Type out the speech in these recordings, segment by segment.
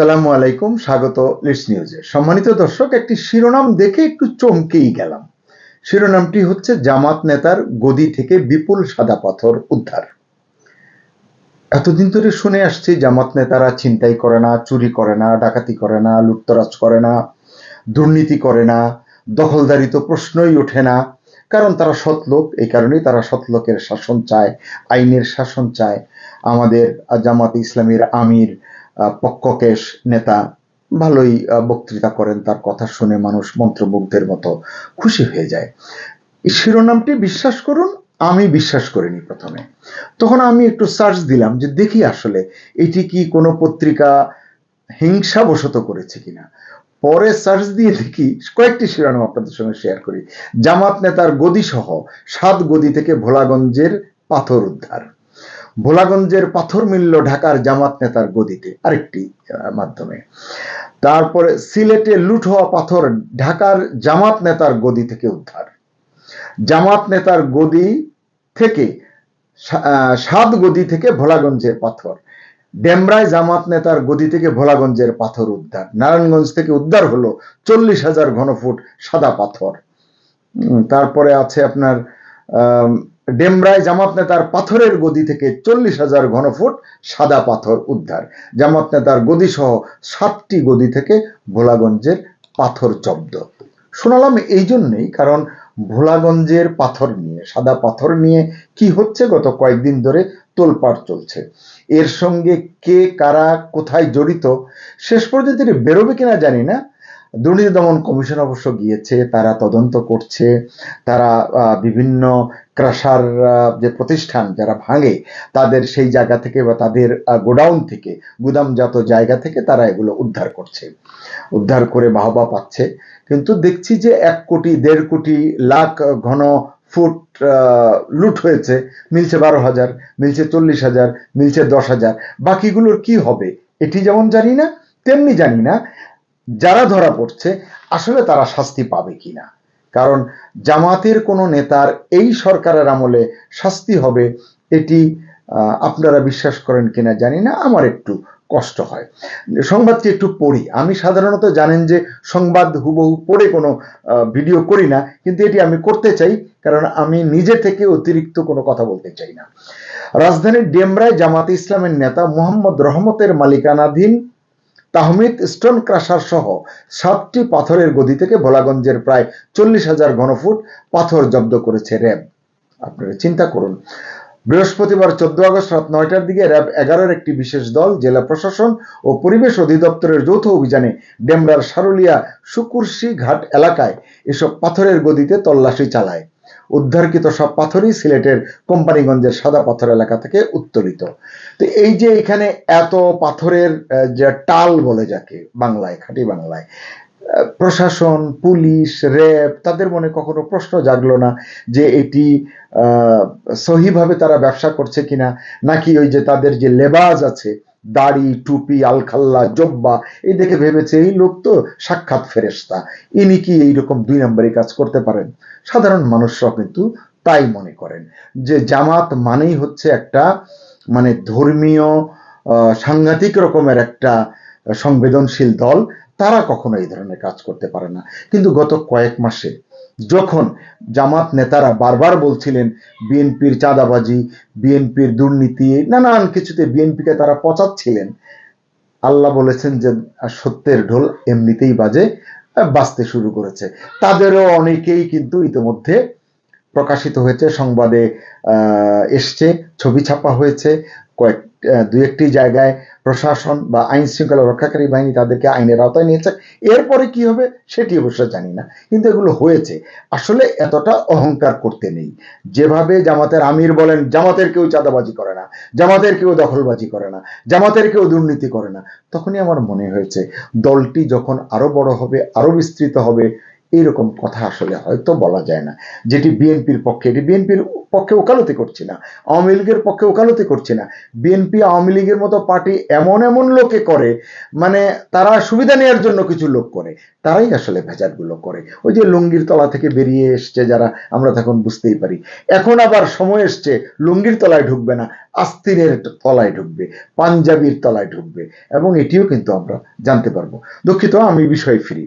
আসসালামু আলাইকুম, স্বাগত লিডস নিউজে সম্মানিত দর্শক, একটি শিরোনাম দেখে একটু চমকেই গেলাম। শিরোনামটি হচ্ছে জামাত নেতার গদি থেকে বিপুল সাদা পাথর উদ্ধার। এতদিন ধরে শুনে আসছি, জামাত নেতারা ছিনতাই করে না, চুরি করে না, ডাকাতি করে না, লুটতরাজ করে না, দুর্নীতি করে না, দখলদারি তো প্রশ্নই ওঠে না। কারণ তারা সৎলোক এই কারণেই তারা সৎলোকের শাসন চায়, আইনের শাসন চায়। আমাদের জামাত ইসলামীর আমির পক্ষকেশ নেতা ভালোই বক্তৃতা করেন, তার কথা শুনে মানুষ মন্ত্রমুগ্ধের মতো খুশি হয়ে যায়। শিরোনামটি বিশ্বাস করুন, আমি বিশ্বাস করিনি প্রথমে। তখন আমি একটু সার্চ দিলাম যে দেখি আসলে এটি কি কোনো পত্রিকা হিংসাবশত করেছে কিনা। পরে সার্চ দিয়ে দেখি কয়েকটি শিরোনাম আপনাদের সঙ্গে শেয়ার করি। জামাত নেতার গদি সহ সাত গদি থেকে ভোলাগঞ্জের পাথর উদ্ধার। ভোলাগঞ্জের পাথর মিলল ঢাকার জামাত নেতার গদিতে আরেকটি মাধ্যমে। তারপরে সিলেটে লুট হওয়া পাথর ঢাকার জামাত নেতার গদি থেকে উদ্ধার। জামাত নেতার গদি থেকে আহ, সাত গদি থেকে ভোলাগঞ্জের পাথর। ডেমরায় জামাত নেতার গদি থেকে ভোলাগঞ্জের পাথর উদ্ধার। নারায়ণগঞ্জ থেকে উদ্ধার হলো চল্লিশ হাজার ঘনফুট সাদা পাথর। তারপরে আছে আপনার আম, ডেমরায় জামাত নেতার পাথরের গদি থেকে চল্লিশ হাজার ঘনফুট সাদা পাথর উদ্ধার। জামাত নেতার গদি সহ সাতটি গদি থেকে ভোলাগঞ্জের পাথর জব্দ। শোনালাম এই জন্যেই কারণ ভোলাগঞ্জের পাথর নিয়ে, সাদা পাথর নিয়ে কি হচ্ছে গত কয়েকদিন ধরে তোলপাড় চলছে। এর সঙ্গে কে, কারা, কোথায় জড়িত, শেষ পর্যন্ত এটি বেরোবে কিনা জানি না। দুর্নীতি দমন কমিশন অবশ্য গিয়েছে, তারা তদন্ত করছে, তারা বিভিন্ন ক্রাশার যে প্রতিষ্ঠান যারা ভাঙে, তাদের সেই জায়গা থেকে বা তাদের গোডাউন থেকে, গুদামজাত জায়গা থেকে তারা এগুলো উদ্ধার করছে। উদ্ধার করে বাহবা পাচ্ছে। কিন্তু দেখছি যে এক কোটি, দেড় কোটি, লাখ ঘন ফুট লুট হয়েছে। মিলছে বারো হাজার, মিলছে চল্লিশ হাজার, মিলছে দশ হাজার। বাকিগুলোর কি হবে? এটি যেমন জানি না, তেমনি জানি না। যারা ধরা পড়ছে, আসলে তারা শাস্তি পাবে কিনা? কারণ জামাতের কোনো নেতার এই সরকারের আমলে শাস্তি হবে, এটি আপনারা বিশ্বাস করেন কিনা জানি না, আমার একটু কষ্ট হয়। সংবাদটি একটু পড়ি। আমি সাধারণত জানেন যে সংবাদ হুবহু পড়ে কোনো ভিডিও করি না, কিন্তু এটি আমি করতে চাই, কারণ আমি নিজে থেকে অতিরিক্ত কোনো কথা বলতে চাই না। রাজধানীর ডেমরায় জামাতে ইসলামের নেতা মোহাম্মদ রহমতের মালিকানাধীন তাহমিদ স্টোন ক্রাশার সহ সাতটি পাথরের গদি থেকে ভোলাগঞ্জের প্রায় চল্লিশ হাজার ঘনফুট পাথর জব্দ করেছে র্যাব। আপনারা চিন্তা করুন। বৃহস্পতিবার চোদ্দ আগস্ট রাত নয়টার দিকে র্যাব এগারোর একটি বিশেষ দল, জেলা প্রশাসন ও পরিবেশ অধিদপ্তরের যৌথ অভিযানে ডেমরার সারুলিয়া সুকুরশি ঘাট এলাকায় এসব পাথরের গদিতে তল্লাশি চালায়। উদ্ধারকৃত সব পাথরই সিলেটের কোম্পানিগঞ্জের সাদা পাথর এলাকা থেকে উত্তোলিত। তো এই যে এখানে এত পাথরের যে টাল বলে যাকে বাংলায়, খাঁটি বাংলায় প্রশাসন, পুলিশ, র্যাব, তাদের মনে কখনো প্রশ্ন জাগলো না যে এটি সহিভাবে তারা ব্যবসা করছে কিনা? নাকি ওই যে তাদের যে লেবাজ আছে দাড়ি, টুপি, আলখাল্লা, জব্বা এই দেখে ভেবেছে এই লোক তো সাক্ষাৎ ফেরেস্তা ইনি কি এইরকম দুই নম্বরই কাজ করতে পারেন? সাধারণ মানুষরাও কিন্তু তাই মনে করেন যে জামাত মানেই হচ্ছে একটা মানে ধর্মীয় সাংঘাতিক রকমের একটা সংবেদনশীল দল। তারা কখনো এই ধরনের কাজ করতে পারে না। কিন্তু গত কয়েক মাসে যখন জামাত নেতারা বারবার বলছিলেন, বিএনপির চাঁদাবাজি, বিএনপির দুর্নীতি, নানান কিছুতে বিএনপিকে তারা পচাচ্ছিলেন। আল্লাহ বলেছেন যে সত্যের ঢোল এমনিতেই বাজে বাঁচতে শুরু করেছে। তাদেরও অনেকেই কিন্তু ইতিমধ্যে প্রকাশিত হয়েছে, সংবাদে এসছে, ছবি ছাপা হয়েছে। কয়েক দু একটি জায়গায় প্রশাসন বা আইন শৃঙ্খলা রক্ষাকারী বাহিনী তাদেরকে আইনের আওতায় নিয়েছে। এরপরে কি হবে সেটি অবশ্য জানি না, কিন্তু এগুলো হয়েছে। আসলে এতটা অহংকার করতে নেই। যেভাবে জামাতের আমির বলেন, জামাতের কেউ চাঁদাবাজি করে না, জামাতের কেউ দখলবাজি করে না, জামাতের কেউ দুর্নীতি করে না, তখনই আমার মনে হয়েছে, দলটি যখন আরও বড় হবে, আরও বিস্তৃত হবে এইরকম কথা আসলে হয়তো বলা যায় না। যেটি বিএনপির পক্ষে, এটি বিএনপির পক্ষে ওকালতি করছি না। আওয়ামী লীগের পক্ষে ওকালতি করছি না। বিএনপি আওয়ামী লীগের মতো পার্টি এমন এমন লোকে করে মানে তারা সুবিধা নেওয়ার জন্য কিছু লোক করে, তারাই আসলে ভেজালগুলো করে। ওই যে লুঙ্গির তলা থেকে বেরিয়ে এসছে যারা, আমরা তখন বুঝতেই পারি। এখন আবার সময় এসছে, লুঙ্গির তলায় ঢুকবে না, আস্তিনের তলায় ঢুকবে, পাঞ্জাবির তলায় ঢুকবে। এবং এটিও কিন্তু আমরা জানতে পারব। দুঃখিত, আমি বিষয়ে ফিরি।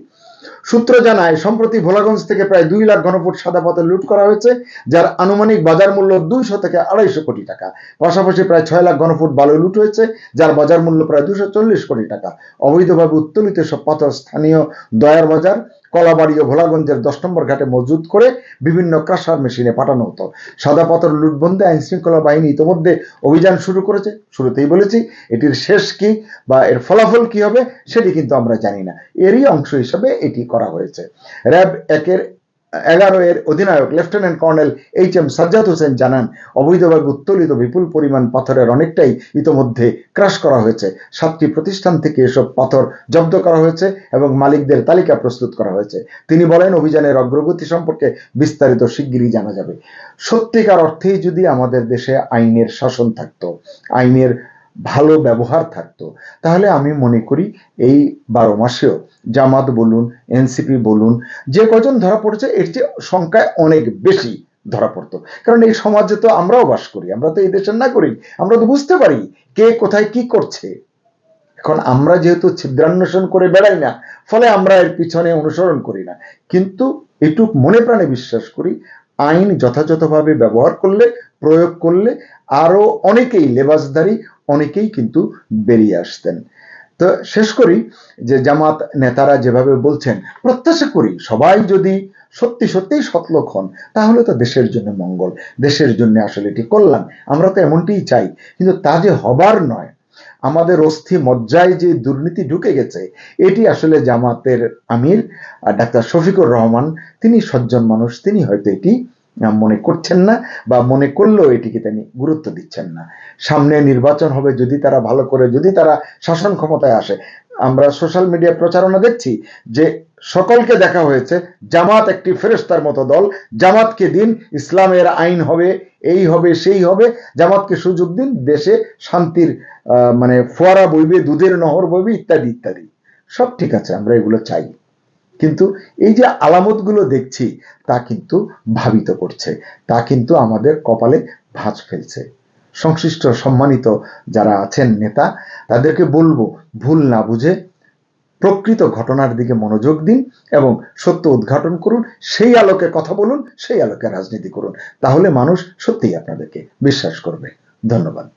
সূত্র জানায়, সম্প্রতি ভোলাগঞ্জ থেকে প্রায় দুই লাখ ঘনফুট সাদা পাথর লুট করা হয়েছে, যার আনুমানিক বাজার মূল্য দুইশো থেকে আড়াইশো কোটি টাকা। পাশাপাশি প্রায় ছয় লাখ ঘনফুট বালু লুট হয়েছে, যার বাজার মূল্য প্রায় দুশো কোটি টাকা। অবৈধভাবে উত্তোলিত সব পাথর স্থানীয় দয়ার বাজার কলাবাড়ি ও ভোলাগঞ্জের দশ নম্বর ঘাটে মজুদ করে বিভিন্ন ক্রাশার মেশিনে পাঠানো হতো। সাদা পাথর লুটবন্দে আইন শৃঙ্খলা বাহিনী ইতিমধ্যে অভিযান শুরু করেছে। শুরুতেই বলেছি, এটির শেষ কি বা এর ফলাফল কি হবে সেটি কিন্তু আমরা জানি না। এরই অংশ হিসেবে এটি করা হয়েছে। র্যাব একের এগারো এর অধিনায়ক lieutenant colonel H M Sajjad Hossain জানান, অবৈধভাবে উত্তোলিত বিপুল পরিমাণ পাথরের অনেকটাই ইতোমধ্যে ক্রাশ করা হয়েছে। সাতটি প্রতিষ্ঠান থেকে এসব পাথর জব্দ করা হয়েছে এবং মালিকদের তালিকা প্রস্তুত করা হয়েছে। তিনি বলেন, অভিযানের অগ্রগতি সম্পর্কে বিস্তারিত শিগগিরই জানা যাবে। সত্যিকার অর্থেই যদি আমাদের দেশে আইনের শাসন থাকতো, আইনের ভালো ব্যবহার থাকতো। তাহলে আমি মনে করি এই বারো মাসেও জামাত বলুন, এনসিপি বলুন, যে কজন ধরা পড়েছে, এর চেয়ে সংখ্যায় অনেক বেশি ধরা পড়তো। কারণ এই সমাজে তো আমরাও বাস করি, আমরা তো এই দেশের না করি আমরা তো বুঝতে পারি কে কোথায় কি করছে। এখন আমরা যেহেতু ছিদ্রান্বেষণ করে বেড়াই না, ফলে আমরা এর পিছনে অনুসরণ করি না। কিন্তু এটুক মনে প্রাণে বিশ্বাস করি আইন যথাযথভাবে ব্যবহার করলে, প্রয়োগ করলে আরও অনেকেই লেবাসধারী, অনেকেই কিন্তু বেরিয়ে আসতেন। তো শেষ করি যে জামাত নেতারা যেভাবে বলছেন, প্রত্যাশা করি সবাই যদি সত্যি সত্যিই সতলোক হন, তাহলে তো দেশের জন্য মঙ্গল, দেশের জন্য আসলে এটি কল্যাণ। আমরা তো এমনটিই চাই, কিন্তু তা যে হবার নয় আমাদের অস্থি মজ্জায় যে দুর্নীতি ঢুকে গেছে, এটি আসলে জামাতের আমির ডাক্তার শফিকুর রহমান, তিনি সজ্জন মানুষ, তিনি হয়তো এটি মনে করছেন না বা মনে করলেও এটিকে তিনি গুরুত্ব দিচ্ছেন না। সামনে নির্বাচন হবে যদি তারা ভালো করে, যদি তারা শাসন ক্ষমতায় আসে আমরা সোশ্যাল মিডিয়া প্রচারণা দেখছি যে সকলকে দেখা হয়েছে, জামাত একটি ফেরেস্তার মতো দল, জামাতকে দিন ইসলামের আইন হবে, এই হবে, সেই হবে, জামাতকে সুযোগ দিন, দেশে শান্তির মানে ফোয়ারা বইবে, দুধের নহর বইবে, ইত্যাদি ইত্যাদি। সব ঠিক আছে, আমরা এগুলো চাই। কিন্তু এই যে আলামতগুলো দেখছি, তা কিন্তু ভাবিত করছে, তা কিন্তু আমাদের কপালে ভাঁজ ফেলছে। সংশ্লিষ্ট, সম্মানিত যারা আছেন নেতা, তাদেরকে বলব, ভুল না বুঝে প্রকৃত ঘটনার দিকে মনোযোগ দিন এবং সত্য উদ্ঘাটন করুন, সেই আলোকে কথা বলুন, সেই আলোকে রাজনীতি করুন। তাহলে মানুষ সত্যিই আপনাদেরকে বিশ্বাস করবে। ধন্যবাদ।